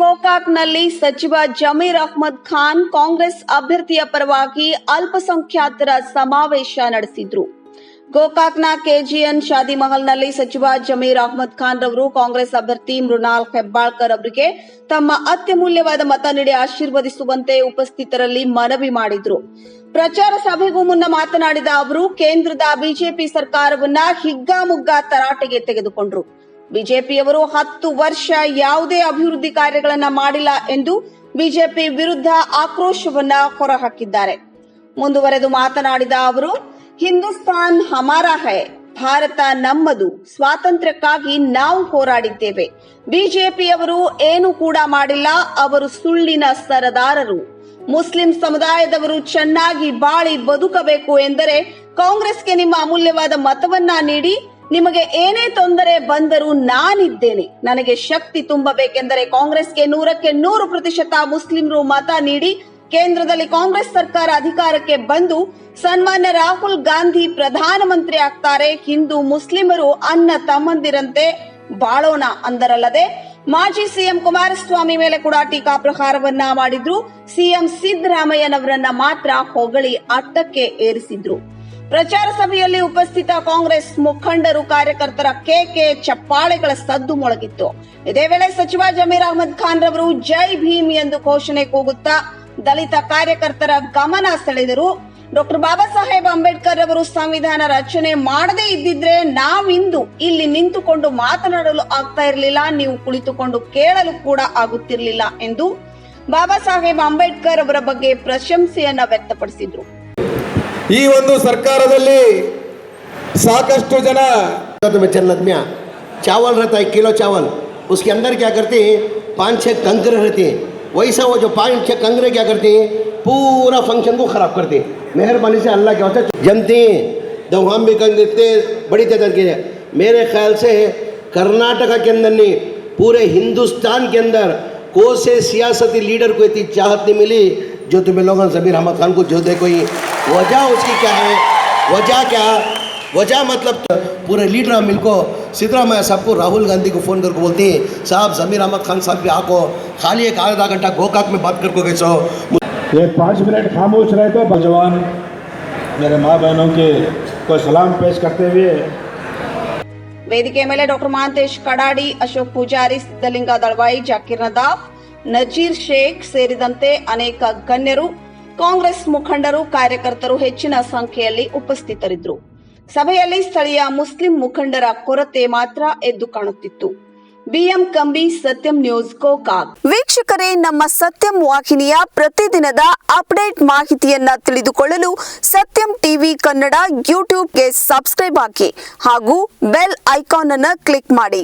ಗೋಕಾಕ್ನಲ್ಲಿ ಸಚಿವ ಜಮೀರ್ ಅಹ್ಮದ್ ಖಾನ್ ಕಾಂಗ್ರೆಸ್ ಅಭ್ಯರ್ಥಿಯ ಪರವಾಗಿ ಅಲ್ಪಸಂಖ್ಯಾತರ ಸಮಾವೇಶ ನಡೆಸಿದ್ರು. ಗೋಕಾಕ್ನ ಕೆಜಿಎನ್ ಶಾದಿ ಮಹಲ್ನಲ್ಲಿ ಸಚಿವ ಜಮೀರ್ ಅಹ್ಮದ್ ಖಾನ್ ರವರು ಕಾಂಗ್ರೆಸ್ ಅಭ್ಯರ್ಥಿ ಮೃಣಾಲ್ ಹೆಬ್ಬಾಳ್ಕರ್ ಅವರಿಗೆ ತಮ್ಮ ಅತ್ಯಮೂಲ್ಯವಾದ ಮತ ನೀಡಿ ಆಶೀರ್ವದಿಸುವಂತೆ ಉಪಸ್ಥಿತರಲ್ಲಿ ಮನವಿ ಮಾಡಿದ್ರು. ಪ್ರಚಾರ ಸಭೆಗೂ ಮುನ್ನ ಮಾತನಾಡಿದ ಅವರು, ಕೇಂದ್ರದ ಬಿಜೆಪಿ ಸರ್ಕಾರವನ್ನ ಹಿಗ್ಗಾಮುಗ್ಗಾ ತರಾಟೆಗೆ ತೆಗೆದುಕೊಂಡ್ರು. ಬಿಜೆಪಿಯವರು ಹತ್ತು ವರ್ಷ ಯಾವುದೇ ಅಭಿವೃದ್ಧಿ ಕಾರ್ಯಗಳನ್ನ ಮಾಡಿಲ್ಲ ಎಂದು ಬಿಜೆಪಿ ವಿರುದ್ಧ ಆಕ್ರೋಶವನ್ನ ಹೊರಹಾಕಿದ್ದಾರೆ. ಮುಂದುವರೆದು ಮಾತನಾಡಿದ ಅವರು, ಹಿಂದೂಸ್ತಾನ್ ಹಮಾರಾ ಹೈ, ಭಾರತ ನಮ್ಮದು. ಸ್ವಾತಂತ್ರ್ಯಕ್ಕಾಗಿ ನಾವು ಹೋರಾಡಿದ್ದೇವೆ. ಬಿಜೆಪಿಯವರು ಏನು ಕೂಡ ಮಾಡಿಲ್ಲ. ಅವರು ಸುಳ್ಳಿನ ಸರದಾರರು. ಮುಸ್ಲಿಂ ಸಮುದಾಯದವರು ಚೆನ್ನಾಗಿ ಬಾಳಿ ಬದುಕಬೇಕು ಎಂದರೆ ಕಾಂಗ್ರೆಸ್ಗೆ ನಿಮ್ಮ ಅಮೂಲ್ಯವಾದ ಮತವನ್ನ ನೀಡಿ ನಿಮಗೆ ಏನೇ ತೊಂದರೆ ಬಂದರೂ ನಾನಿದ್ದೇನೆ. ನನಗೆ ಶಕ್ತಿ ತುಂಬಬೇಕೆಂದರೆ ಕಾಂಗ್ರೆಸ್ಗೆ ನೂರಕ್ಕೆ ನೂರು ಪ್ರತಿಶತ ಮುಸ್ಲಿಮರು ಮತ ನೀಡಿ ಕೇಂದ್ರದಲ್ಲಿ ಕಾಂಗ್ರೆಸ್ ಸರ್ಕಾರ ಅಧಿಕಾರಕ್ಕೆ ಬಂದು ಸನ್ಮಾನ್ಯ ರಾಹುಲ್ ಗಾಂಧಿ ಪ್ರಧಾನಮಂತ್ರಿ ಆಗ್ತಾರೆ. ಹಿಂದೂ ಮುಸ್ಲಿಮರು ಅನ್ನ ತಮ್ಮಂದಿರಂತೆ ಬಾಳೋಣ ಅಂದರಲ್ಲದೆ ಮಾಜಿ ಸಿಎಂ ಕುಮಾರಸ್ವಾಮಿ ಮೇಲೆ ಕೂಡ ಟೀಕಾ ಪ್ರಹಾರವನ್ನ ಮಾಡಿದ್ರು. ಸಿಎಂ ಸಿದ್ದರಾಮಯ್ಯನವರನ್ನ ಮಾತ್ರ ಹೊಗಳಿ ಅಟ್ಟಕ್ಕೆ ಏರಿಸಿದ್ರು. ಪ್ರಚಾರ ಸಭೆಯಲ್ಲಿ ಉಪಸ್ಥಿತ ಕಾಂಗ್ರೆಸ್ ಮುಖಂಡರು ಕಾರ್ಯಕರ್ತರ ಕೇಕೆ ಚಪ್ಪಾಳೆಗಳ ಸದ್ದು ಮೊಳಗಿತ್ತು. ಇದೇ ವೇಳೆ ಸಚಿವ ಜಮೀರ್ ಅಹಮದ್ ಖಾನ್ ರವರು ಜೈ ಭೀಮ್ ಎಂದು ಘೋಷಣೆ ಕೂಗುತ್ತಾ ದಲಿತ ಕಾರ್ಯಕರ್ತರ ಗಮನ ಸೆಳೆದರು. ಡಾಕ್ಟರ್ ಬಾಬಾ ಸಾಹೇಬ್ ಅಂಬೇಡ್ಕರ್ ರವರು ಸಂವಿಧಾನ ರಚನೆ ಮಾಡದೇ ಇದ್ದಿದ್ರೆ ನಾವಿಂದು ಇಲ್ಲಿ ನಿಂತುಕೊಂಡು ಮಾತನಾಡಲು ಆಗ್ತಾ ಇರಲಿಲ್ಲ, ನೀವು ಕುಳಿತುಕೊಂಡು ಕೇಳಲು ಕೂಡ ಆಗುತ್ತಿರಲಿಲ್ಲ ಎಂದು ಬಾಬಾ ಸಾಹೇಬ್ ಅಂಬೇಡ್ಕರ್ ಅವರ ಬಗ್ಗೆ ಪ್ರಶಂಸೆಯನ್ನ ವ್ಯಕ್ತಪಡಿಸಿದ್ರು. ಈ ಒಂದು ಸರ್ಕಾರದಲ್ಲಿ ಸಾಕಷ್ಟು ಜನ तो में जन्नत में चावल रहता है किलो चावल उसके अंदर क्या करते हैं पाँच छः कंकरे रहते हैं वैसा वो जो पाँच छः कंकरे क्या करते हैं पूरा फंक्शन को ख़राब करते हैं मेहरबानी से अल्लाह क्या होता है जनते हैं तो हम भी कंग इतने बड़ी तादाद के मेरे ख्याल से कर्नाटका के अंदर नहीं पूरे हिंदुस्तान के अंदर को से सियासती लीडर को इतनी चाहत नहीं मिली जो तुम्हें लोगों ने जमीर अहमद खान को जो देखो ही वजह उसकी क्या है वजह क्या वजह मतलब तो पूरे लीडर मिल को सिद्धरामैया साहब को राहुल गांधी को फ़ोन करके बोलते हैं साहब जमीर अहमद खान साहब भी आको खाली एक आधा घंटा गोकाक में बात करके गए सो ये पाँच मिनट खामोश रहे तो नौजवान मेरे माँ बहनों के को सलाम पेश करते हुए ವೇದಿಕೆ ಮೇಲೆ ಡಾಕ್ಟರ್ ಮಹಾಂತೇಶ್ ಕಡಾಡಿ ಅಶೋಕ್ ಪೂಜಾರಿ ಸಿದ್ದಲಿಂಗ ದಳವಾಯಿ ಜಾಕೀರ್ ನದಾಫ್ ನಜೀರ್ ಶೇಖ್ ಸೇರಿದಂತೆ ಅನೇಕ ಗಣ್ಯರು ಕಾಂಗ್ರೆಸ್ ಮುಖಂಡರು, ಕಾರ್ಯಕರ್ತರು ಹೆಚ್ಚಿನ ಸಂಖ್ಯೆಯಲ್ಲಿ ಉಪಸ್ಥಿತರಿದ್ದರು. ಸಭೆಯಲ್ಲಿ ಸ್ಥಳೀಯ ಮುಸ್ಲಿಂ ಮುಖಂಡರ ಕೊರತೆ ಮಾತ್ರ ಎದ್ದು ಕಾಣುತ್ತಿತ್ತು. ಬಿಎಂ ಕಂಬಿ, ಸತ್ಯಂ ನ್ಯೂಸ್, ಗೋಕಾಕ್. ವೀಕ್ಷಕರೇ, ನಮ್ಮ ಸತ್ಯಂ ವಾಹಿನಿಯ ಪ್ರತಿದಿನದ ಅಪ್ಡೇಟ್ ಮಾಹಿತಿಯನ್ನ ತಿಳಿದುಕೊಳ್ಳಲು ಸತ್ಯಂ ಟಿವಿ ಕನ್ನಡ ಯೂಟ್ಯೂಬ್ಗೆ ಸಬ್ಸ್ಕ್ರೈಬ್ ಹಾಕಿ ಹಾಗೂ ಬೆಲ್ ಐಕಾನ್ ಅನ್ನು ಕ್ಲಿಕ್ ಮಾಡಿ.